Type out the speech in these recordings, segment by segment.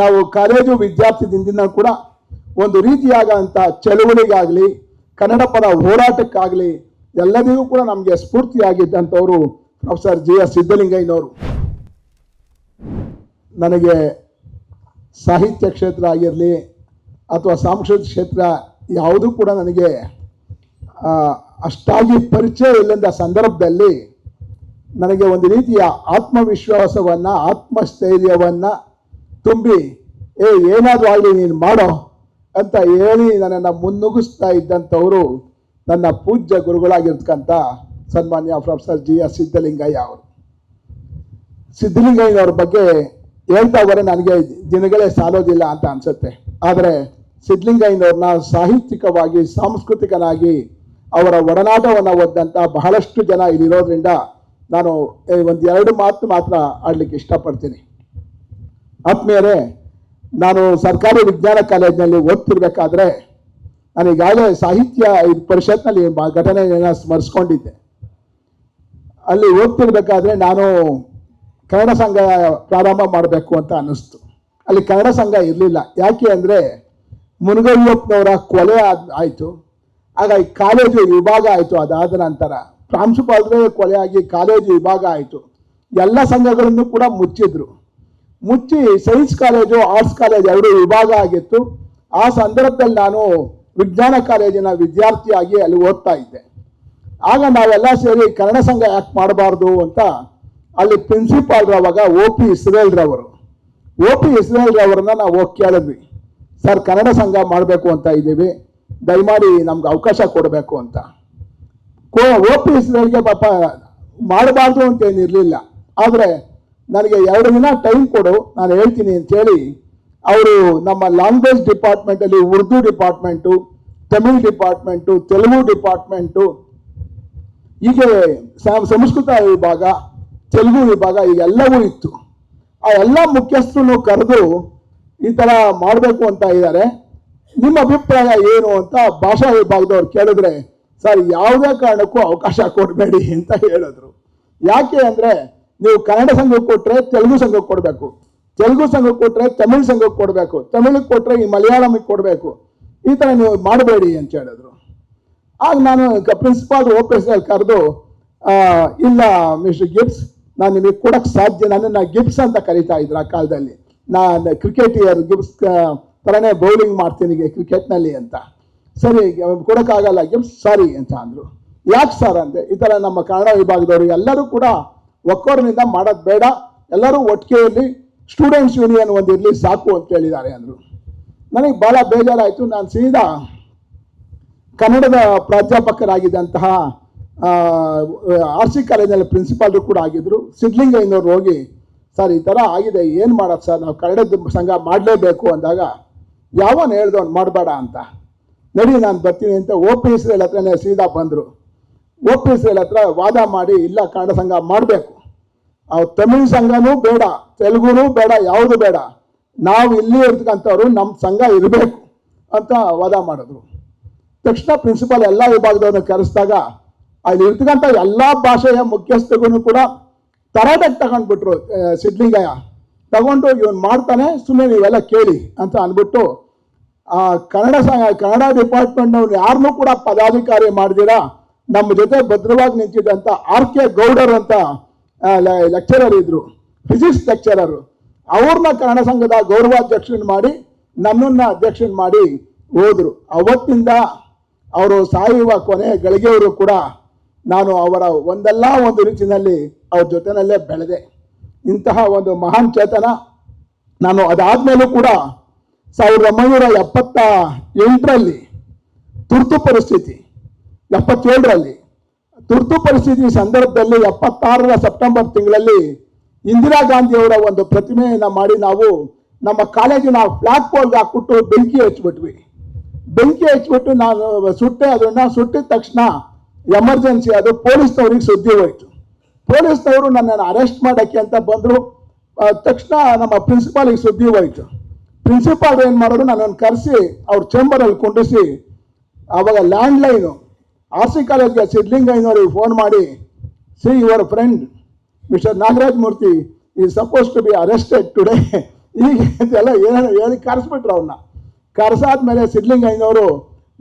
ನಾವು ಕಾಲೇಜು ವಿದ್ಯಾರ್ಥಿ ದಿನದಿಂದ ಕೂಡ ಒಂದು ರೀತಿಯಾದಂಥ ಚಳುವಳಿಗಾಗಲಿ ಕನ್ನಡ ಪರ ಹೋರಾಟಕ್ಕಾಗಲಿ ಎಲ್ಲದಿಗೂ ಕೂಡ ನಮಗೆ ಸ್ಫೂರ್ತಿಯಾಗಿದ್ದಂಥವರು ಪ್ರೊಫೆಸರ್ ಜಿ ಎಸ್ ಸಿದ್ದಲಿಂಗಯ್ಯನವರು. ನನಗೆ ಸಾಹಿತ್ಯ ಕ್ಷೇತ್ರ ಆಗಿರಲಿ ಅಥವಾ ಸಾಂಸ್ಕೃತಿಕ ಕ್ಷೇತ್ರ ಯಾವುದೂ ಕೂಡ ನನಗೆ ಅಷ್ಟಾಗಿ ಪರಿಚಯ ಇಲ್ಲದ ಸಂದರ್ಭದಲ್ಲಿ ನನಗೆ ಒಂದು ರೀತಿಯ ಆತ್ಮವಿಶ್ವಾಸವನ್ನು, ಆತ್ಮಸ್ಥೈರ್ಯವನ್ನು ತುಂಬಿ, ಏ, ಏನಾದರೂ ಆಗಲಿ, ನೀನು ಮಾಡೋ ಅಂತ ಹೇಳಿ ನನ್ನನ್ನು ಮುನ್ನುಗ್ಗಿಸ್ತಾ ಇದ್ದಂಥವರು ನನ್ನ ಪೂಜ್ಯ ಗುರುಗಳಾಗಿರ್ತಕ್ಕಂಥ ಸನ್ಮಾನ್ಯ ಪ್ರೊಫೆಸರ್ ಜಿ ಎಸ್ ಸಿದ್ದಲಿಂಗಯ್ಯ ಅವರು. ಸಿದ್ದಲಿಂಗಯ್ಯನವ್ರ ಬಗ್ಗೆ ಹೇಳ್ತಾ ಹೋದರೆ ನನಗೆ ದಿನಗಳೇ ಸಾಲೋದಿಲ್ಲ ಅಂತ ಅನ್ಸುತ್ತೆ. ಆದರೆ ಸಿದ್ದಲಿಂಗಯ್ಯನವ್ರನ್ನ ಸಾಹಿತ್ಯಿಕವಾಗಿ, ಸಾಂಸ್ಕೃತಿಕನಾಗಿ, ಅವರ ಒಡನಾಟವನ್ನು ಒದ್ದಂಥ ಬಹಳಷ್ಟು ಜನ ಇಲ್ಲಿರೋದ್ರಿಂದ ನಾನು ಒಂದು ಎರಡು ಮಾತು ಮಾತ್ರ ಆಡಲಿಕ್ಕೆ ಇಷ್ಟಪಡ್ತೀನಿ. ಆತ್ಮೀಯರೇ, ನಾನು ಸರ್ಕಾರಿ ವಿಜ್ಞಾನ ಕಾಲೇಜಿನಲ್ಲಿ ಓದ್ತಿರ್ಬೇಕಾದ್ರೆ ನಾನು ಈಗಾಗಲೇ ಸಾಹಿತ್ಯ ಪರಿಷತ್ನಲ್ಲಿ ಘಟನೆ ಸ್ಮರಿಸ್ಕೊಂಡಿದ್ದೆ. ಅಲ್ಲಿ ಓದ್ತಿರ್ಬೇಕಾದ್ರೆ ನಾನು ಕನ್ನಡ ಸಂಘ ಪ್ರಾರಂಭ ಮಾಡಬೇಕು ಅಂತ ಅನ್ನಿಸ್ತು. ಅಲ್ಲಿ ಕನ್ನಡ ಸಂಘ ಇರಲಿಲ್ಲ. ಯಾಕೆ ಅಂದರೆ ಮುನಗಯ್ಯಪ್ಪನವರ ಕೊಲೆ ಆಯಿತು. ಆಗ ಈ ಕಾಲೇಜು ವಿಭಾಗ ಆಯಿತು ಅದಾದ ನಂತರ. ಪ್ರಾಂಶುಪಾಲರೇ ಕೊಲೆ ಆಗಿ ಕಾಲೇಜು ವಿಭಾಗ ಆಯಿತು. ಎಲ್ಲ ಸಂಘಗಳನ್ನು ಕೂಡ ಮುಚ್ಚಿದ್ರು. ಮುಚ್ಚಿ ಸೈನ್ಸ್ ಕಾಲೇಜು, ಆರ್ಟ್ಸ್ ಕಾಲೇಜ್ ಎರಡು ವಿಭಾಗ ಆಗಿತ್ತು. ಆ ಸಂದರ್ಭದಲ್ಲಿ ನಾನು ವಿಜ್ಞಾನ ಕಾಲೇಜಿನ ವಿದ್ಯಾರ್ಥಿಯಾಗಿ ಅಲ್ಲಿ ಓದ್ತಾ ಇದ್ದೆ. ಆಗ ನಾವೆಲ್ಲ ಸೇರಿ ಕನ್ನಡ ಸಂಘ ಯಾಕೆ ಮಾಡಬಾರ್ದು ಅಂತ ಅಲ್ಲಿ ಪ್ರಿನ್ಸಿಪಾಲ್ರು ಅವಾಗ ಓ ಪಿ ಇಸ್ರೇಲ್ರವರು ಓ ಪಿ ಇಸ್ರೇಲ್ರವ್ರನ್ನ ನಾವು ಹೋಗಿ ಕೇಳಿದ್ವಿ. ಸರ್, ಕನ್ನಡ ಸಂಘ ಮಾಡಬೇಕು ಅಂತ ಇದ್ದೀವಿ. ದಯಮಾಡಿ ನಮ್ಗೆ ಅವಕಾಶ ಕೊಡಬೇಕು ಅಂತ. ಕೋ ಪಿ ಇಸ್ರೇಲ್ಗೆ ಪಾಪ, ಮಾಡಬಾರ್ದು ಅಂತ ಏನಿರಲಿಲ್ಲ. ಆದರೆ ನನಗೆ ಎರಡು ದಿನ ಟೈಮ್ ಕೊಡು, ನಾನು ಹೇಳ್ತೀನಿ ಅಂತೇಳಿ ಅವರು ನಮ್ಮ language ಡಿಪಾರ್ಟ್ಮೆಂಟಲ್ಲಿ Urdu department Tamil department Telugu department ಹೀಗೆ ಸಂಸ್ಕೃತ ವಿಭಾಗ, ತೆಲುಗು ವಿಭಾಗ ಎಲ್ಲವೂ ಇತ್ತು. ಆ ಎಲ್ಲ ಮುಖ್ಯಸ್ಥರನ್ನು ಕರೆದು ಈ ಥರ ಮಾಡಬೇಕು ಅಂತ ಇದ್ದಾರೆ. ನಿಮ್ಮ ಅಭಿಪ್ರಾಯ ಏನು ಅಂತ ಭಾಷಾ ವಿಭಾಗದವ್ರು ಕೇಳಿದ್ರೆ, ಸರ್, ಯಾವುದೇ ಕಾರಣಕ್ಕೂ ಅವಕಾಶ ಕೊಡಬೇಡಿ ಅಂತ ಹೇಳಿದ್ರು. ಯಾಕೆ ಅಂದರೆ ನೀವು ಕನ್ನಡ ಸಂಘಕ್ಕೆ ಕೊಟ್ಟರೆ ತೆಲುಗು ಸಂಘಕ್ಕೆ ಕೊಡಬೇಕು. ತೆಲುಗು ಸಂಘಕ್ಕೆ ಕೊಟ್ಟರೆ ತಮಿಳ್ ಸಂಘಕ್ಕೆ ಕೊಡಬೇಕು. ತಮಿಳಿಗೆ ಕೊಟ್ಟರೆ ಈ ಮಲಯಾಳಮಿಗೆ ಕೊಡಬೇಕು. ಈ ಥರ ನೀವು ಮಾಡಬೇಡಿ ಅಂತ ಹೇಳಿದ್ರು. ಆಗ ನಾನು ಪ್ರಿನ್ಸಿಪಾಲ್ ಓಪೇಸ್ನಲ್ಲಿ ಕರೆದು ಇಲ್ಲ ಮಿಸ್ಟರ್ ಗಿಬ್ಸ್, ನಾನು ನಿಮಗೆ ಕೊಡಕ್ಕೆ ಸಾಧ್ಯ, ನನ್ನನ್ನು ಗಿಬ್ಸ್ ಅಂತ ಕರೀತಾ ಇದ್ರು ಆ ಕಾಲದಲ್ಲಿ. ನಾನು ಕ್ರಿಕೆಟಿಯರ್ ಗಿಬ್ಸ್ ಥರನೇ ಬೌಲಿಂಗ್ ಮಾಡ್ತೀನಿ ಕ್ರಿಕೆಟ್ನಲ್ಲಿ ಅಂತ. ಸರಿ, ಕೊಡೋಕ್ಕಾಗಲ್ಲ ಗಿಬ್ಸ್, ಸಾರಿ ಅಂತ ಅಂದರು. ಯಾಕೆ ಸರ್ ಅಂದೆ? ಈ ಥರ ನಮ್ಮ ಕನ್ನಡ ವಿಭಾಗದವರು ಎಲ್ಲರೂ ಕೂಡ ಒಕ್ಕೋರಿನಿಂದ ಮಾಡೋದು ಬೇಡ. ಎಲ್ಲರೂ ಒಟ್ಟಿಗೆ ಇರಲಿ ಸ್ಟೂಡೆಂಟ್ಸ್ ಯೂನಿಯನ್ ಒಂದು ಇರಲಿ, ಸಾಕು ಅಂತ ಹೇಳಿದ್ದಾರೆ ಅಂದರು. ನನಗೆ ಭಾಳ ಬೇಜಾರಾಯಿತು. ನಾನು ಸೀದಾ ಕನ್ನಡದ ಪ್ರಾಧ್ಯಾಪಕರಾಗಿದ್ದಂತಹ ಆರ್ ಸಿ ಕಾಲೇಜಲ್ಲಿ ಪ್ರಿನ್ಸಿಪಾಲ್ರು ಕೂಡ ಆಗಿದ್ದರು ಸಿದ್ಲಿಂಗಯ್ಯನವ್ರು ಹೋಗಿ, ಸರ್, ಈ ಥರ ಆಗಿದೆ, ಏನು ಮಾಡೋದು ಸರ್? ನಾವು ಕನ್ನಡದ ಸಂಘ ಮಾಡಲೇಬೇಕು ಅಂದಾಗ ಹೇಳ್ದು ಅವ್ನು ಮಾಡಬೇಡ ಅಂತ. ನಡಿ, ನಾನು ಬರ್ತೀನಿ ಅಂತ ಓ ಪಿ ಎಸ್ ಎಲ್ ಹತ್ರನೇ ಸೀದಾ ಬಂದರು. ಓ ಪಿ ಎಸ್ ಎಲ್ ಹತ್ರ ವಾದ ಮಾಡಿ, ಇಲ್ಲ ಕನ್ನಡ ಸಂಘ ಮಾಡಬೇಕು. ಅವು ತಮಿಳು ಸಂಘನೂ ಬೇಡ, ತೆಲುಗುನೂ ಬೇಡ, ಯಾವುದು ಬೇಡ. ನಾವು ಇಲ್ಲಿ ಇರ್ತಕ್ಕಂಥವ್ರು ನಮ್ಮ ಸಂಘ ಇರಬೇಕು ಅಂತ ವಾದ ಮಾಡಿದ್ರು. ತಕ್ಷಣ ಪ್ರಿನ್ಸಿಪಾಲ್ ಎಲ್ಲ ವಿಭಾಗದವ್ರನ್ನ ಕರೆಸಿದಾಗ ಅಲ್ಲಿ ಇರ್ತಕ್ಕಂಥ ಎಲ್ಲ ಭಾಷೆಯ ಮುಖ್ಯಸ್ಥಗೂ ಕೂಡ ತರಾಟೆಗೆ ತಗೊಂಡ್ಬಿಟ್ರು ಸಿದ್ಲಿಂಗಯ್ಯ ತಗೊಂಡು ಇವನು ಮಾಡ್ತಾನೆ ಸುಮ್ಮನೆ ನೀವೆಲ್ಲ ಕೇಳಿ ಅಂತ ಅಂದ್ಬಿಟ್ಟು ಕನ್ನಡ ಸಂಘ ಕನ್ನಡ ಡಿಪಾರ್ಟ್ಮೆಂಟ್ನವ್ರು ಯಾರನ್ನೂ ಕೂಡ ಪದಾಧಿಕಾರಿ ಮಾಡಿದಿರಾ? ನಮ್ಮ ಜೊತೆ ಭದ್ರವಾಗಿ ನಿಂತಿದ್ದಂಥ ಆರ್ ಕೆ ಗೌಡರ್ ಅಂತ ಲೆಕ್ಚರರ್ ಇದ್ರು ಫಿಸಿಕ್ಸ್ ಲೆಕ್ಚರರು ಅವ್ರನ್ನ ಕನ್ನಡ ಸಂಘದ ಗೌರವಾಧ್ಯಕ್ಷನ್ ಮಾಡಿ, ನನ್ನನ್ನ ಅಧ್ಯಕ್ಷನ್ ಮಾಡಿ ಹೋದ್ರು. ಅವತ್ತಿಂದ ಅವರು ಸಾಯುವ ಕೊನೆ ಗಳಿಗೆಯವರು ಕೂಡ ನಾನು ಅವರ ಒಂದಲ್ಲ ಒಂದು ರೀತಿಯಲ್ಲಿ ಅವ್ರ ಜೊತೆನಲ್ಲೇ ಬೆಳೆದೆ. ಇಂತಹ ಒಂದು ಮಹಾನ್ ಚೇತನ ನಾನು ಅದಾದ್ಮೇಲೂ ಕೂಡ ಸಾವಿರದ ಒಂಬೈನೂರ ಎಪ್ಪತ್ತ ಎಂಟರಲ್ಲಿ ತುರ್ತು ಪರಿಸ್ಥಿತಿ ಎಪ್ಪತ್ತೇಳರಲ್ಲಿ ತುರ್ತು ಪರಿಸ್ಥಿತಿ ಸಂದರ್ಭದಲ್ಲಿ ಎಪ್ಪತ್ತಾರರ ಸೆಪ್ಟೆಂಬರ್ ತಿಂಗಳಲ್ಲಿ ಇಂದಿರಾ ಗಾಂಧಿಯವರ ಒಂದು ಪ್ರತಿಮೆಯನ್ನು ಮಾಡಿ ನಾವು ನಮ್ಮ ಕಾಲೇಜಿನ ಫ್ಲಾಗ್ ಪೋಲ್ಗೆ ಹಾಕ್ಬಿಟ್ಟು ಬೆಂಕಿ ಹಚ್ಬಿಟ್ವಿ ಬೆಂಕಿ ಹಚ್ಬಿಟ್ಟು ನಾನು ಸುಟ್ಟೆ ಅದನ್ನ ಸುಟ್ಟಿದ ತಕ್ಷಣ ಎಮರ್ಜೆನ್ಸಿ ಅದು ಪೊಲೀಸ್ನವ್ರಿಗೆ ಸುದ್ದಿ ಹೋಯ್ತು. ಪೊಲೀಸ್ನವರು ನನ್ನನ್ನು ಅರೆಸ್ಟ್ ಮಾಡೋಕ್ಕೆ ಅಂತ ಬಂದರು. ತಕ್ಷಣ ನಮ್ಮ ಪ್ರಿನ್ಸಿಪಾಲಿಗೆ ಸುದ್ದಿ ಹೋಯ್ತು. ಪ್ರಿನ್ಸಿಪಾಲ್ ಏನು ಮಾಡೋರು ನನ್ನನ್ನು ಕರೆಸಿ ಅವ್ರ ಚೇಂಬರಲ್ಲಿ ಕುಂಡಿಸಿ ಆವಾಗ ಲ್ಯಾಂಡ್ಲೈನು ಆರ್ ಸಿ ಕಾಲೇಜ್ಗೆ ಸಿದ್ಲಿಂಗಯ್ಯನವರಿಗೆ ಫೋನ್ ಮಾಡಿ see your friend mister Nagaraj Murthy ಈ suppose to be arrested today ಈಗ ಎಲ್ಲ ಏನೇನು ಹೇಳಿ ಕರೆಸ್ಬಿಟ್ರು ಅವನ್ನ ಕರೆಸಾದ್ಮೇಲೆ ಸಿದ್ಲಿಂಗಯ್ಯನವರು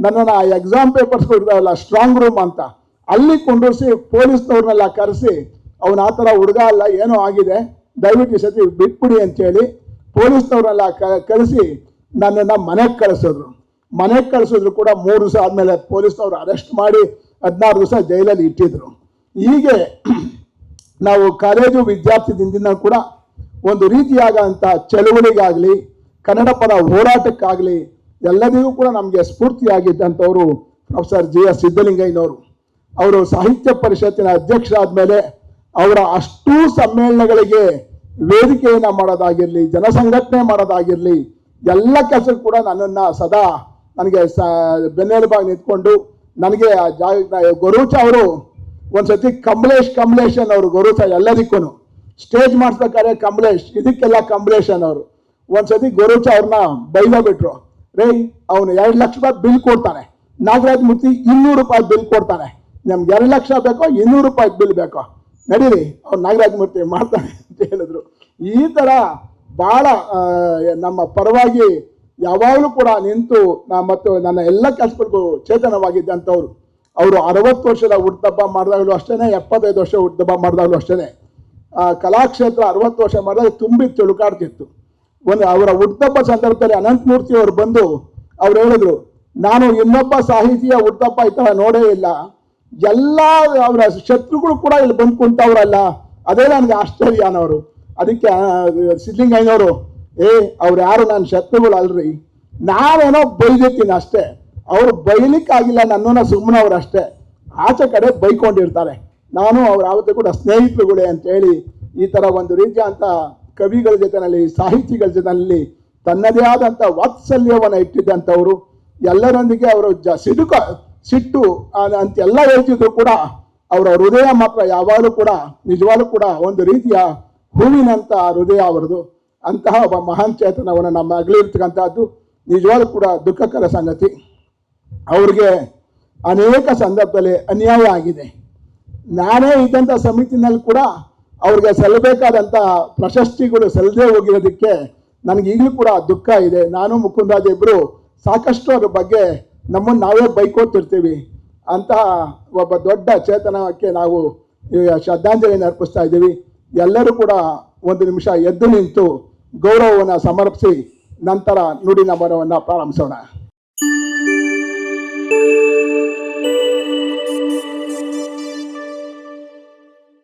ನನ್ನನ್ನು ಆ ಎಕ್ಸಾಮ್ ಪೇಪರ್ಸ್ ಕೊಡ್ತಾರಲ್ಲ ಸ್ಟ್ರಾಂಗ್ ರೂಮ್ ಅಂತ. ಅಲ್ಲಿ ಕೊಂಡೋಸಿ ಪೊಲೀಸ್ನವ್ರನ್ನೆಲ್ಲ ಕರೆಸಿ, ಅವನ ಆ ಥರ ಹುಡುಗ ಅಲ್ಲ, ಏನೋ ಆಗಿದೆ, ದಯವಿಟ್ಟು ಸತಿ ಬಿಟ್ಬಿಡಿ ಅಂತೇಳಿ ಪೊಲೀಸ್ನವ್ರನ್ನೆಲ್ಲ ಕ ಕಳಿಸಿ ನನ್ನನ್ನು ಮನೆಗೆ ಕಳಿಸಿದ್ರು. ಮನೆಗೆ ಕಳಿಸಿದ್ರು ಕೂಡ ಮೂರು ದಿವಸ ಆದಮೇಲೆ ಪೊಲೀಸ್ನವ್ರು ಅರೆಸ್ಟ್ ಮಾಡಿ ಹದಿನಾರು ದಿವಸ ಜೈಲಲ್ಲಿ ಇಟ್ಟಿದ್ರು. ಹೀಗೆ ನಾವು ಕಾಲೇಜು ವಿದ್ಯಾರ್ಥಿ ದಿನದಿಂದ ಕೂಡ ಒಂದು ರೀತಿಯಾದಂಥ ಚಳುವಳಿಗಾಗಲಿ ಕನ್ನಡ ಪರ ಹೋರಾಟಕ್ಕಾಗಲಿ ಎಲ್ಲರಿಗೂ ಕೂಡ ನಮಗೆ ಸ್ಫೂರ್ತಿಯಾಗಿದ್ದಂಥವರು ಪ್ರೊಫೆಸರ್ ಜಿ ಎಸ್ ಸಿದ್ದಲಿಂಗಯ್ಯನವರು. ಅವರು ಸಾಹಿತ್ಯ ಪರಿಷತ್ತಿನ ಅಧ್ಯಕ್ಷರಾದ ಮೇಲೆ ಅವರ ಅಷ್ಟೂ ಸಮ್ಮೇಳನಗಳಿಗೆ ವೇದಿಕೆಯನ್ನು ಮಾಡೋದಾಗಿರಲಿ, ಜನಸಂಘಟನೆ ಮಾಡೋದಾಗಿರಲಿ, ಎಲ್ಲ ಕೆಲಸ ಕೂಡ ನನ್ನನ್ನು ಸದಾ ನನಗೆ ಸ ಬೆನ್ನೆಲುಬಾಗಿ ನಿಂತ್ಕೊಂಡು ನನಗೆ ಆ ಜಾಗ ಗೊರೂಚ ಅವರು ಒಂದ್ಸತಿ ಕಮಲೇಶ್ ಕಮಲೇಶ್ ಅನ್ನೋರು, ಗೊರೂಚ ಎಲ್ಲದಕ್ಕೂ ಸ್ಟೇಜ್ ಮಾಡಿಸ್ಬೇಕಾದ್ರೆ ಕಮಲೇಶ್, ಇದಕ್ಕೆಲ್ಲ ಕಮಲೇಶ್ ಅನ್ನೋರು. ಒಂದ್ಸತಿ ಗೊರೂಚ ಅವ್ರನ್ನ ಬೈದೋಗ್ಬಿಟ್ರು ಬಿಟ್ರು. ರೇ, ಅವನು ಎರಡು ಲಕ್ಷ ರೂಪಾಯಿ ಬಿಲ್ ಕೊಡ್ತಾನೆ. ನಾಗರಾಜ್ ಮೂರ್ತಿ ಇನ್ನೂರು ರೂಪಾಯಿ ಬಿಲ್ ಕೊಡ್ತಾನೆ. ನಮ್ಗೆ ಎರಡು ಲಕ್ಷ ಬೇಕೋ, ಇನ್ನೂರು ರೂಪಾಯಿ ಬಿಲ್ ಬೇಕೋ? ನಡೀರಿ, ಅವ್ನು ನಾಗರಾಜ್ ಮೂರ್ತಿ ಮಾಡ್ತಾನೆ ಅಂತ ಹೇಳಿದ್ರು. ಈ ಥರ ಭಾಳ ನಮ್ಮ ಪರವಾಗಿ ಯಾವಾಗಲೂ ಕೂಡ ನಿಂತು ನಾ ಮತ್ತು ನನ್ನ ಎಲ್ಲ ಕೆಲಸಗಳಿಗೂ ಚೇತನವಾಗಿದ್ದಂಥವ್ರು. ಅವರು ಅರವತ್ತು ವರ್ಷದ ಹುಟ್ಟುಹಬ್ಬ ಮಾಡಿದಾಗಲೂ ಅಷ್ಟೇ ಎಪ್ಪತ್ತೈದು ವರ್ಷ ಹುಟ್ಟುಹಬ್ಬ ಮಾಡಿದಾಗಲೂ ಅಷ್ಟೇ ಕಲಾಕ್ಷೇತ್ರ ಅರವತ್ತು ವರ್ಷ ಮಾಡಿದಾಗ ತುಂಬಿ ತುಳುಕಾಡ್ತಿತ್ತು ಒಂದು ಅವರ ಹುಟ್ಟುಹಬ್ಬ ಸಂದರ್ಭದಲ್ಲಿ ಅನಂತಮೂರ್ತಿ ಅವರು ಬಂದು ಅವ್ರು ಹೇಳಿದ್ರು, ನಾನು ಇನ್ನೊಬ್ಬ ಸಾಹಿತಿಯ ಹುಟ್ಟುಹಬ್ಬ ಈ ಥರ ನೋಡೇ ಇಲ್ಲ. ಎಲ್ಲ ಅವರ ಶತ್ರುಗಳು ಕೂಡ ಇಲ್ಲಿ ಬಂದು ಕುಂತವ್ರಲ್ಲ, ಅದೇ ನನಗೆ ಆಶ್ಚರ್ಯ ಅನ್ನೋರು. ಅದಕ್ಕೆ ಸಿದ್ಲಿಂಗಯ್ಯನವರು ಏ ಅವ್ರು ಯಾರು ನನ್ನ ಶತ್ರುಗಳು ಅಲ್ರಿ ನಾನೇನೋ ಬೈದಿರ್ತೀನಿ ಅಷ್ಟೇ. ಅವ್ರು ಬೈಲಿಕ್ಕಾಗಿಲ್ಲ, ನನ್ನನ್ನ ಸುಮ್ಮನ ಅವ್ರು ಅಷ್ಟೇ ಆಚೆ ಕಡೆ ಬೈಕೊಂಡಿರ್ತಾರೆ. ನಾನು ಅವ್ರ ಯಾವತ್ತೂ ಕೂಡ ಸ್ನೇಹಿತರುಗಳೇ ಅಂತೇಳಿ ಈ ಥರ ಒಂದು ರೀತಿಯಾದಂಥ ಕವಿಗಳ ಜೊತೆನಲ್ಲಿ, ಸಾಹಿತಿಗಳ ಜೊತೆನಲ್ಲಿ ತನ್ನದೇ ಆದಂಥ ವಾತ್ಸಲ್ಯವನ್ನು ಇಟ್ಟಿದ್ದಂಥವರು, ಎಲ್ಲರೊಂದಿಗೆ ಅವರು ಜ ಸಿಡುಕ ಸಿಟ್ಟು ಅಂತೆಲ್ಲ ಹೇಳ್ತಿದ್ರು ಕೂಡ ಅವರ ಹೃದಯ ಮಾತ್ರ ಯಾವಾಗಲೂ ಕೂಡ, ನಿಜವಾಗ್ಲೂ ಕೂಡ ಒಂದು ರೀತಿಯ ಹೂವಿನಂತ ಹೃದಯ ಅವರದು ಅಂತಹ ಒಬ್ಬ ಮಹಾನ್ ಚೇತನವನ್ನು ನಮ್ಮ ಅಗಲಿರ್ತಕ್ಕಂಥದ್ದು ನಿಜವಾಗ್ಲೂ ಕೂಡ ದುಃಖಕರ ಸಂಗತಿ. ಅವ್ರಿಗೆ ಅನೇಕ ಸಂದರ್ಭದಲ್ಲಿ ಅನ್ಯಾಯ ಆಗಿದೆ. ನಾನೇ ಇದ್ದಂಥ ಸಮಿತಿನಲ್ಲಿ ಕೂಡ ಅವ್ರಿಗೆ ಸಲ್ಲಬೇಕಾದಂಥ ಪ್ರಶಸ್ತಿಗಳು ಸಲ್ಲದೆ ಹೋಗಿರೋದಕ್ಕೆ ನನಗೆ ಈಗಲೂ ಕೂಡ ದುಃಖ ಇದೆ. ನಾನು ಮುಕುಂದರಾಜ್ ಇಬ್ಬರು ಸಾಕಷ್ಟು ಅದ್ರ ಬಗ್ಗೆ ನಮ್ಮನ್ನು ನಾವೇ ಬೈಕೋತಿರ್ತೀವಿ. ಅಂತಹ ಒಬ್ಬ ದೊಡ್ಡ ಚೇತನಕ್ಕೆ ನಾವು ಶ್ರದ್ಧಾಂಜಲಿಯನ್ನು ಅರ್ಪಿಸ್ತಾ ಇದ್ದೀವಿ. ಎಲ್ಲರೂ ಕೂಡ ಒಂದು ನಿಮಿಷ ಎದ್ದು ನಿಂತು ಗೌರವವನ್ನು ಸಮರ್ಪಿಸಿ ನಂತರ ನುಡಿ ನಮನವನ್ನು ಪ್ರಾರಂಭಿಸೋಣ.